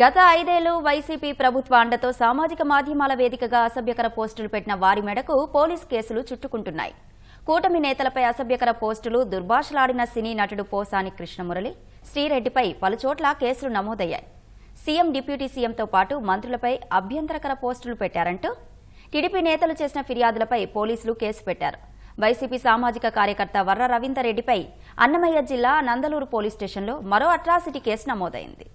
గత ఐదేళ్ళు వైసీపీ ప్రభుత్వ అండతో సామాజిక మాధ్యమాల వేదికగా అసభ్యకర పోస్టులు పెట్టిన వారి మెడకు పోలీస్ కేసులు చుట్టుకుంటున్నాయి. కూటమి నేతలపై అసభ్యకర పోస్టులు దుర్భాషలాడిన సినీ నటుడు పోసాని కృష్ణమురళి శ్రీరెడ్డిపై పలుచోట్ల కేసులు నమోదయ్యాయి. సీఎం డిప్యూటీ సీఎంతో పాటు మంత్రులపై అభ్యంతరకర పోస్టులు పెట్టారంటూ టీడీపీ నేతలు చేసిన ఫిర్యాదులపై పోలీసులు కేసు పెట్టారు. వైసీపీ సామాజిక కార్యకర్త వర్ర రవీందర్ రెడ్డిపై అన్నమయ్య జిల్లా నందలూరు పోలీస్ స్టేషన్లో మరో అట్రాసిటీ కేసు నమోదైంది.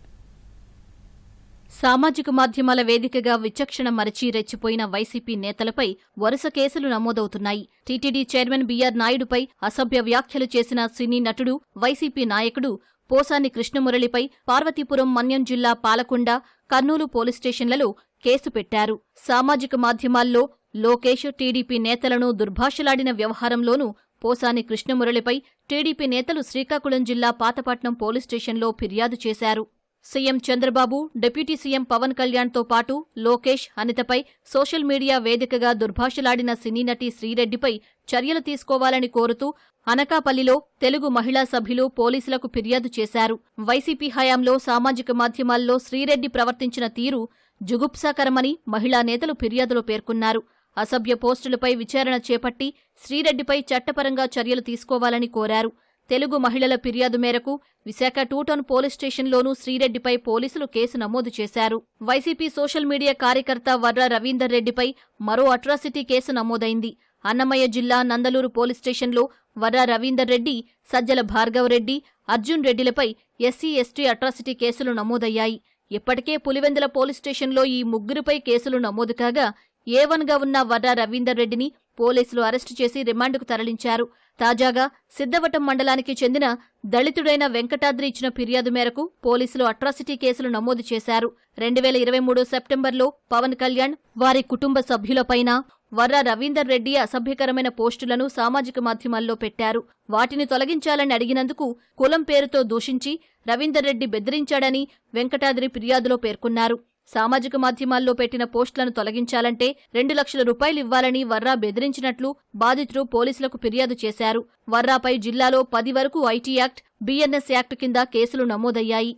సామాజిక మాధ్యమాల వేదికగా విచక్షణ మరచి రెచ్చిపోయిన వైసీపీ నేతలపై వరుస కేసులు నమోదవుతున్నాయి. టీటీడీ చైర్మన్ బీఆర్ నాయుడుపై అసభ్య వ్యాఖ్యలు చేసిన సినీ నటుడు వైసీపీ నాయకుడు పోసాని కృష్ణమురళిపై పార్వతీపురం మన్యం జిల్లా పాలకొండ కర్నూలు పోలీస్ స్టేషన్లలో కేసు పెట్టారు. సామాజిక మాధ్యమాల్లో లోకేష్ టీడీపీ నేతలను దుర్భాషలాడిన వ్యవహారంలోనూ పోసాని కృష్ణమురళిపై టీడీపీ నేతలు శ్రీకాకుళం జిల్లా పాతపట్నం పోలీస్ స్టేషన్లో ఫిర్యాదు చేశారు. CM Chandrababu deputy CM Pawan కళ్యాణ్తో పాటు లోకేష్ అనితపై సోషల్ మీడియా వేదికగా దుర్భాషలాడిన సినీ నటి శ్రీరెడ్డిపై చర్యలు తీసుకోవాలని కోరుతూ అనకాపల్లిలో తెలుగు మహిళా సభ్యులు పోలీసులకు ఫిర్యాదు చేశారు. వైసీపీ హయాంలో సామాజిక మాధ్యమాల్లో శ్రీరెడ్డి ప్రవర్తించిన తీరు జుగుప్సాకరమని మహిళా నేతలు ఫిర్యాదులో పేర్కొన్నారు. అసభ్య పోస్టులపై విచారణ చేపట్టి శ్రీరెడ్డిపై చట్టపరంగా చర్యలు తీసుకోవాలని కోరారు. తెలుగు మహిళల ఫిర్యాదు మేరకు విశాఖ టూటౌన్ పోలీస్ స్టేషన్లోనూ శ్రీరెడ్డిపై పోలీసులు కేసు నమోదు చేశారు. వైసీపీ సోషల్ మీడియా కార్యకర్త వర్ర రవీందర్ రెడ్డిపై మరో అట్రాసిటీ కేసు నమోదైంది. అన్నమయ్య జిల్లా నందలూరు పోలీస్ స్టేషన్లో వర్ర రవీందర్ రెడ్డి సజ్జల భార్గవరెడ్డి అర్జున్ రెడ్డిలపై ఎస్సీ ఎస్టీ అట్రాసిటీ కేసులు నమోదయ్యాయి. ఇప్పటికే పులివెందుల పోలీస్ స్టేషన్లో ఈ ముగ్గురిపై కేసులు నమోదు కాగా ఏవన్గా ఉన్న వర్రా రవీందర్ రెడ్డిని పోలీసులు అరెస్టు చేసి రిమాండ్కు తరలించారు. తాజాగా సిద్ధవటం మండలానికి చెందిన దళితుడైన వెంకటాద్రి ఇచ్చిన ఫిర్యాదు మేరకు పోలీసులు అట్రాసిటీ కేసులు నమోదు చేశారు. రెండు వేల ఇరవై మూడు సెప్టెంబర్లో పవన్ కళ్యాణ్ వారి కుటుంబ సభ్యులపైన వర్ర రవీందర్ రెడ్డి అసభ్యకరమైన పోస్టులను సామాజిక మాధ్యమాల్లో పెట్టారు. వాటిని తొలగించాలని అడిగినందుకు కులం పేరుతో దూషించి రవీందర్ రెడ్డి బెదిరించాడని వెంకటాద్రి ఫిర్యాదులో పేర్కొన్నారు. సామాజిక మాధ్యమాల్లో పెట్టిన పోస్టులను తొలగించాలంటే రెండు లక్షల రూపాయలు ఇవ్వాలని వర్రా బెదిరించినట్లు బాధితులు పోలీసులకు ఫిర్యాదు చేశారు. వర్రాపై జిల్లాలో పది వరకు ఐటీ యాక్ట్ బీఎన్ఎస్ యాక్ట్ కింద కేసులు నమోదయ్యాయి.